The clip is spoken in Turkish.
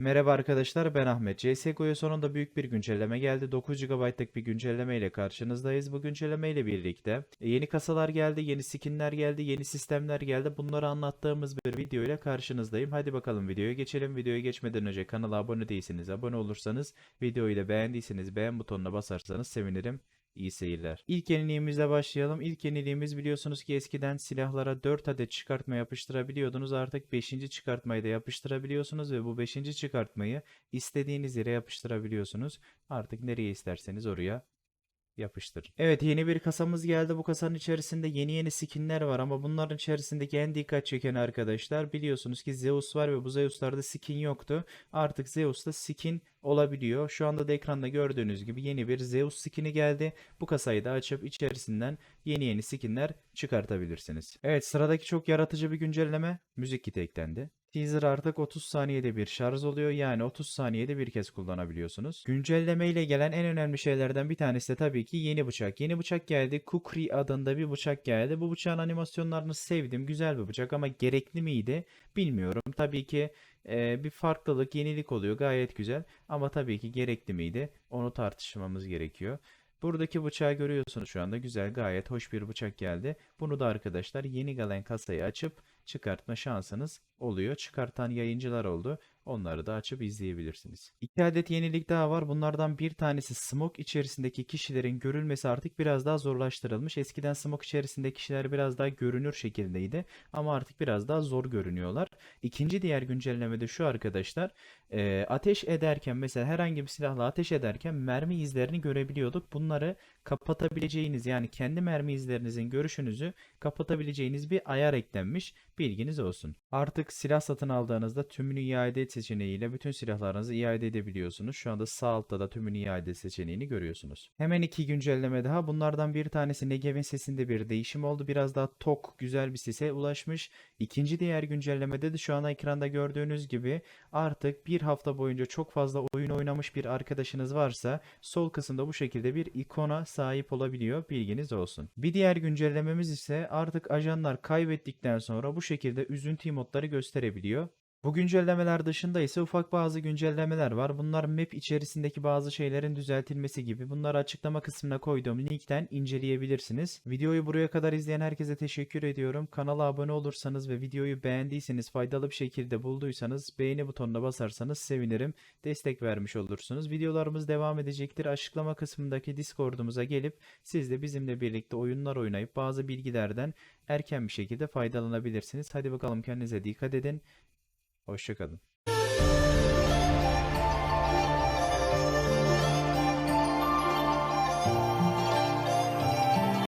Merhaba arkadaşlar ben Ahmet. CSGO'ya sonunda büyük bir güncelleme geldi. 9 GB'lık bir güncelleme ile karşınızdayız. Bu güncelleme ile birlikte e, yeni kasalar geldi, yeni skinler geldi, yeni sistemler geldi. Bunları anlattığımız bir video ile karşınızdayım. Hadi bakalım videoya geçelim. Videoya geçmeden önce kanala abone değilseniz abone olursanız, videoyu da beğendiyseniz beğen butonuna basarsanız sevinirim. İyi seyirler. İlk yeniliğimizle başlayalım. İlk yeniliğimiz biliyorsunuz ki eskiden silahlara 4 adet çıkartma yapıştırabiliyordunuz. Artık 5. çıkartmayı da yapıştırabiliyorsunuz ve bu 5. çıkartmayı istediğiniz yere yapıştırabiliyorsunuz. Artık nereye isterseniz oraya yapıştır. Evet yeni bir kasamız geldi. Bu kasanın içerisinde yeni yeni skinler var ama bunların içerisindeki en dikkat çeken arkadaşlar biliyorsunuz ki Zeus var ve bu Zeus'larda skin yoktu. Artık Zeus'ta skin olabiliyor. Şu anda da ekranda gördüğünüz gibi yeni bir Zeus skin'i geldi. Bu kasayı da açıp içerisinden yeni yeni skinler çıkartabilirsiniz. Evet sıradaki çok yaratıcı bir güncelleme müzik kiti eklendi. Teaser artık 30 saniyede bir şarj oluyor. Yani 30 saniyede bir kez kullanabiliyorsunuz. Güncelleme ile gelen en önemli şeylerden bir tanesi de tabii ki yeni bıçak. Yeni bıçak geldi. Kukri adında bir bıçak geldi. Bu bıçağın animasyonlarını sevdim. Güzel bir bıçak ama gerekli miydi bilmiyorum. Tabii ki e, bir farklılık, yenilik oluyor. Gayet güzel. Ama tabii ki gerekli miydi? Onu tartışmamız gerekiyor. Buradaki bıçağı görüyorsunuz şu anda. Güzel, gayet hoş bir bıçak geldi. Bunu da arkadaşlar yeni gelen kasayı açıp çıkartma şansınız oluyor. Çıkartan yayıncılar oldu. Onları da açıp izleyebilirsiniz. İki adet yenilik daha var. Bunlardan bir tanesi smoke içerisindeki kişilerin görülmesi artık biraz daha zorlaştırılmış. Eskiden smoke içerisindeki kişiler biraz daha görünür şekildeydi. Ama artık biraz daha zor görünüyorlar. İkinci diğer güncellemede şu arkadaşlar. e, ateş ederken mesela herhangi bir silahla ateş ederken mermi izlerini görebiliyorduk. Bunları kapatabileceğiniz yani kendi mermi izlerinizin görüşünüzü kapatabileceğiniz bir ayar eklenmiş. Bilginiz olsun. Artık silah satın aldığınızda tümünü iade seçeneğiyle bütün silahlarınızı iade edebiliyorsunuz. Şu anda sağ altta da tümünü iade seçeneğini görüyorsunuz. Hemen iki güncelleme daha. Bunlardan bir tanesi Negev'in sesinde bir değişim oldu. Biraz daha tok, güzel bir sese ulaşmış. İkinci diğer güncellemede de şu an ekranda gördüğünüz gibi artık bir hafta boyunca çok fazla oyun oynamış bir arkadaşınız varsa sol kısımda bu şekilde bir ikona sahip olabiliyor. Bilginiz olsun. Bir diğer güncellememiz ise artık ajanlar kaybettikten sonra bu şekilde üzüntü emotları gösterebiliyor. Bu güncellemeler dışında ise ufak bazı güncellemeler var. Bunlar map içerisindeki bazı şeylerin düzeltilmesi gibi. Bunları açıklama kısmına koyduğum linkten inceleyebilirsiniz. Videoyu buraya kadar izleyen herkese teşekkür ediyorum. Kanala abone olursanız ve videoyu beğendiyseniz, faydalı bir şekilde bulduysanız beğeni butonuna basarsanız sevinirim. Destek vermiş olursunuz. Videolarımız devam edecektir. Açıklama kısmındaki Discord'umuza gelip siz de bizimle birlikte oyunlar oynayıp bazı bilgilerden erken bir şekilde faydalanabilirsiniz. Hadi bakalım kendinize dikkat edin. Hoşçakalın.